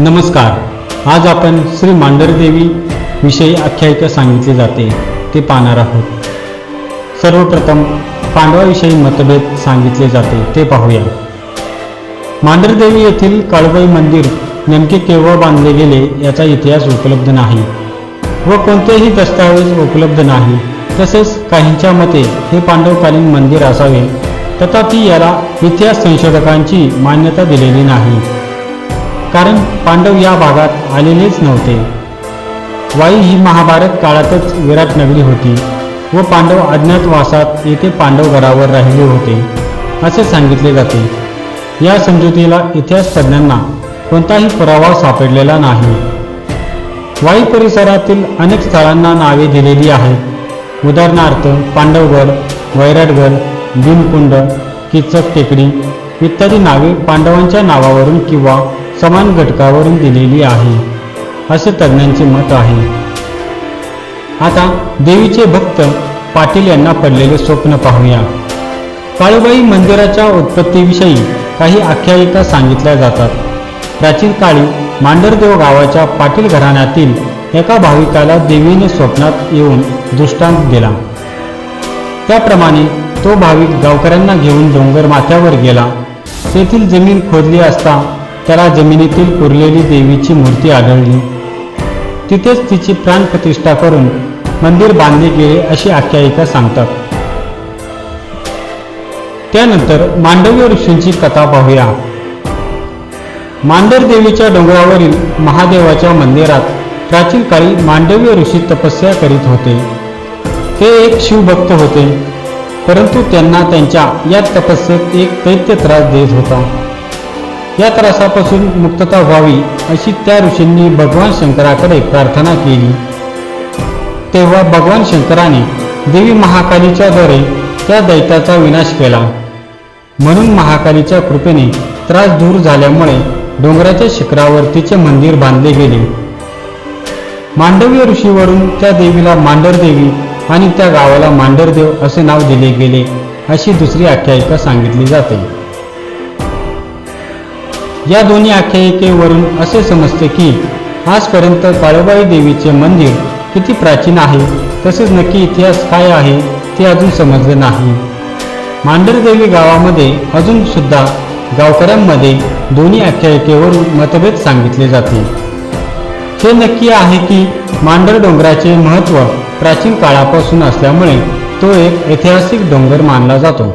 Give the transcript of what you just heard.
नमस्कार. आज आपण श्री मांढरदेवी विषयी आख्यायिका सांगितली जाते. ते पाहणार आहोत. सर्वप्रथम पांडवाविषयी मतभेद सांगितले जाते. ते पाहूया. मांढरदेवी येथील काळबाई मंदिर नेमके केव्हा बांधले गेले याचा इतिहास उपलब्ध नाही व कोणतेही दस्तावेज उपलब्ध नाही. तसेच काहींच्या मते हे पांडवकालीन मंदिर असावे. तथापि याला इतिहास संशोधकांची मान्यता दिलेली नाही. कारण पांडव या भागात आलेलेच नव्हते. वाई ही महाभारत काळातच विराट नगरी होती व पांडव अज्ञातवासात येथे पांडवगडावर राहिले होते असे सांगितले जाते. या समजुतीला इतिहासतज्ज्ञांना कोणताही पुरावा सापडलेला नाही. वाई परिसरातील अनेक स्थळांना नावे दिलेली आहेत. उदाहरणार्थ पांडवगड वैराटगड भीमकुंड किचक टेकडी इत्यादी नावे पांडवांच्या नावावरून किंवा समान घटकावरून दिलेली आहे असे तज्ज्ञांचे मत आहे. आता देवीचे भक्त पाटील यांना पडलेले स्वप्न पाहूया. काळूबाई मंदिराच्या उत्पत्तीविषयी काही आख्यायिका सांगितल्या जातात. प्राचीन काळी मांडरदेव गावाच्या पाटील घराण्यातील एका भाविकाला देवीने स्वप्नात येऊन दृष्टांत दिला. त्याप्रमाणे तो भाविक गावकऱ्यांना घेऊन डोंगर माथ्यावर गेला. तेथील जमीन खोदली असता त्याला जमिनीतील पुरलेली देवीची मूर्ती आढळली. तिथेच तिची प्राणप्रतिष्ठा करून मंदिर बांधले गेले अशी आख्यायिका सांगतात. त्यानंतर मांडव्य ऋषींची कथा पाहूया. मांडर देवीच्या डोंगरावरील महादेवाच्या मंदिरात प्राचीन काळी मांडव्य ऋषी तपस्या करीत होते. ते एक शिवभक्त होते परंतु त्यांना त्यांच्या या तपस्येत एक दैत्य त्रास देत होता. या त्रासापासून मुक्तता व्हावी अशी त्या ऋषींनी भगवान शंकराकडे प्रार्थना केली. तेव्हा भगवान शंकराने देवी महाकालीच्या द्वारे त्या दैत्याचा विनाश केला. म्हणून महाकालीच्या कृपेने त्रास दूर झाल्यामुळे डोंगराच्या शिखरावर तिचे मंदिर बांधले गेले. मांडवी ऋषीवरून त्या देवीला मांडर देवी आणि त्या गावाला मांडरदेव असे नाव दिले गेले अशी दुसरी आख्यायिका सांगितली जाते. या दोन्ही आख्यायिकेवरून असे समजते की आजपर्यंत काळूबाई देवीचे मंदिर किती प्राचीन आहे तसेच नक्की इतिहास काय आहे ते अजून समजले नाही. मांढरदेवी गावामध्ये अजून सुद्धा गावकऱ्यांमध्ये दोन्ही आख्यायिकेवरून मतभेद सांगितले जाते. हे नक्की आहे की मांडर डोंगराचे महत्त्व प्राचीन काळापासून असल्यामुळे तो एक ऐतिहासिक डोंगर मानला जातो.